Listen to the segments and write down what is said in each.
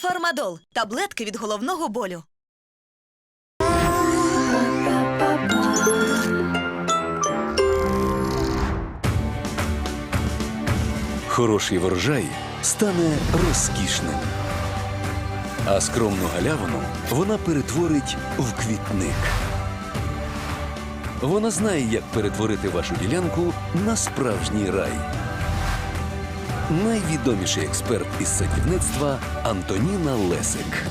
Фармадол таблетки від головного болю. Хороший врожай стане розкішним. А скромну галявину вона перетворить в квітник. Вона знає, як перетворити вашу ділянку на справжній рай. Найвідоміший експерт із садівництва Антоніна Лесик.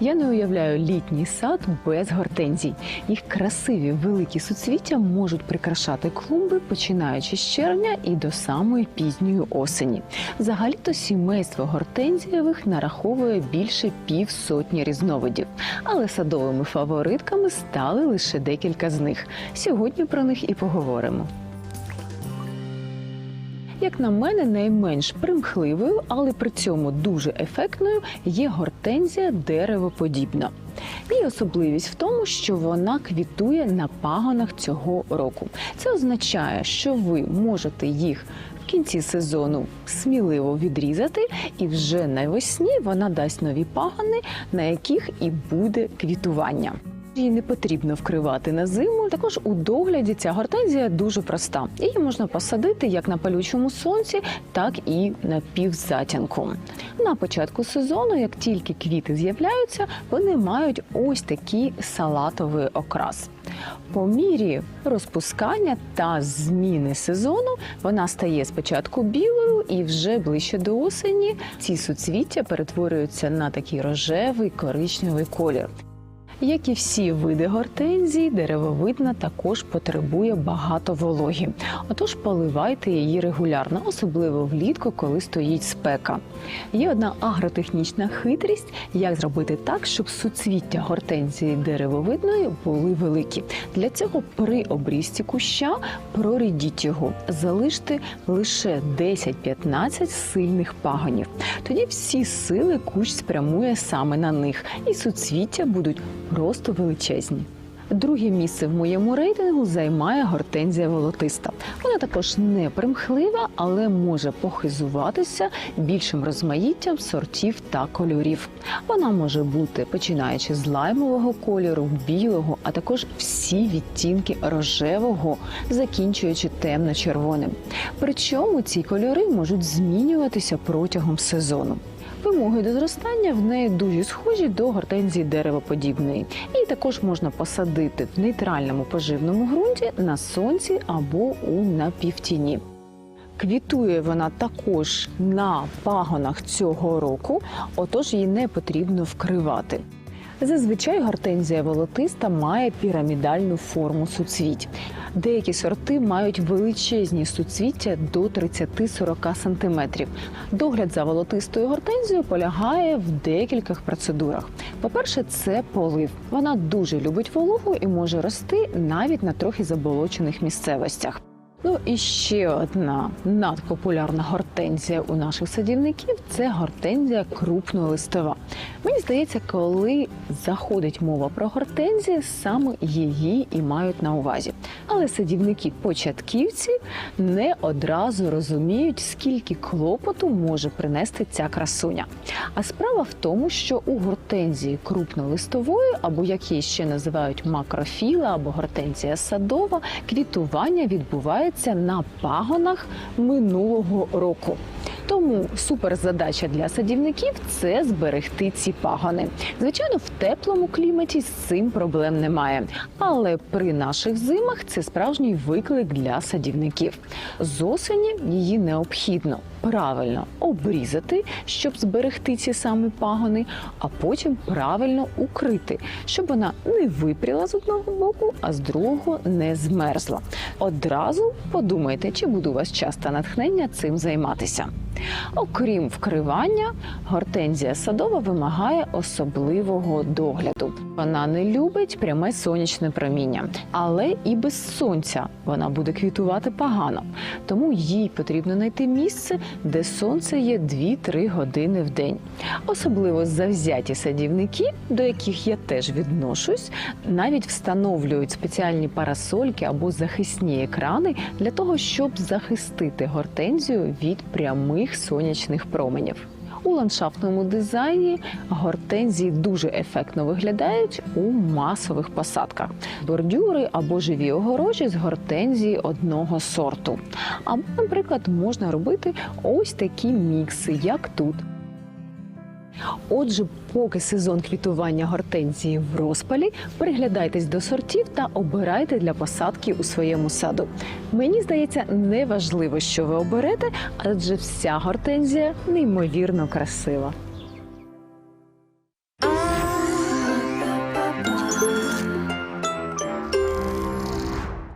Я не уявляю літній сад без гортензій. Їх красиві великі суцвіття можуть прикрашати клумби, починаючи з червня і до самої пізньої осені. Взагалі-то сімейство гортензієвих нараховує більше півсотні різновидів, але садовими фаворитками стали лише декілька з них. Сьогодні про них і поговоримо. Як на мене, найменш примхливою, але при цьому дуже ефектною є гортензія деревоподібна. Її особливість в тому, що вона квітує на пагонах цього року. Це означає, що ви можете їх в кінці сезону сміливо відрізати, і вже навесні вона дасть нові пагони, на яких і буде квітування. Її не потрібно вкривати на зиму. Також у догляді ця гортензія дуже проста. Її можна посадити як на палючому сонці, так і на півзатінку. На початку сезону, як тільки квіти з'являються, вони мають ось такий салатовий окрас. По мірі розпускання та зміни сезону вона стає спочатку білою, і вже ближче до осені ці суцвіття перетворюються на такий рожевий коричневий колір. Як і всі види гортензій, деревовидна також потребує багато вологі. Отож поливайте її регулярно, особливо влітку, коли стоїть спека. Є одна агротехнічна хитрість, як зробити так, щоб суцвіття гортензії деревовидної були великі. Для цього при обрізці куща прорідіть його, залиште лише 10-15 сильних пагонів. Тоді всі сили кущ спрямує саме на них, і суцвіття будуть просто величезні. Друге місце в моєму рейтингу займає гортензія волотиста. Вона також не примхлива, але може похизуватися більшим розмаїттям сортів та кольорів. Вона може бути починаючи з лаймового кольору, білого, а також всі відтінки рожевого, закінчуючи темно-червоним. Причому ці кольори можуть змінюватися протягом сезону. Вимоги до зростання в неї дуже схожі до гортензії деревоподібної. Її також можна посадити в нейтральному поживному ґрунті на сонці або у напівтіні. Квітує вона також на пагонах цього року, отож її не потрібно вкривати. Зазвичай гортензія волотиста має пірамідальну форму суцвіть. Деякі сорти мають величезні суцвіття до 30-40 см. Догляд за волотистою гортензією полягає в декількох процедурах. По-перше, це полив. Вона дуже любить вологу і може рости навіть на трохи заболочених місцевостях. Ну і ще одна надпопулярна гортензія у наших садівників це гортензія крупнолистова. Мені здається, коли заходить мова про гортензії, саме її і мають на увазі. Але садівники-початківці не одразу розуміють, скільки клопоту може принести ця красуня. А справа в тому, що у гортензії крупнолистової, або як її ще називають макрофіла, або гортензія садова, квітування відбувається на пагонах минулого року. Тому суперзадача для садівників це зберегти ці пагони. Звичайно, в теплому кліматі з цим проблем немає. Але при наших зимах це справжній виклик для садівників. З осені її необхідно правильно обрізати, щоб зберегти ці самі пагони, а потім правильно укрити, щоб вона не випріла з одного боку, а з другого не змерзла. Одразу подумайте, чи буде у вас часто натхнення цим займатися. Окрім вкривання, гортензія садова вимагає особливого догляду. Вона не любить пряме сонячне проміння, але і без сонця вона буде квітувати погано. Тому їй потрібно знайти місце, де сонце є 2-3 години в день. Особливо завзяті садівники, до яких я теж відношусь, навіть встановлюють спеціальні парасольки або захисні екрани для того, щоб захистити гортензію від прямих сонячних променів. У ландшафтному дизайні гортензії дуже ефектно виглядають у масових посадках. Бордюри або живі огорожі з гортензії одного сорту. Або, наприклад, можна робити ось такі мікси, як тут. Отже, поки сезон квітування гортензії в розпалі, приглядайтесь до сортів та обирайте для посадки у своєму саду. Мені здається, неважливо, що ви оберете, адже вся гортензія неймовірно красива.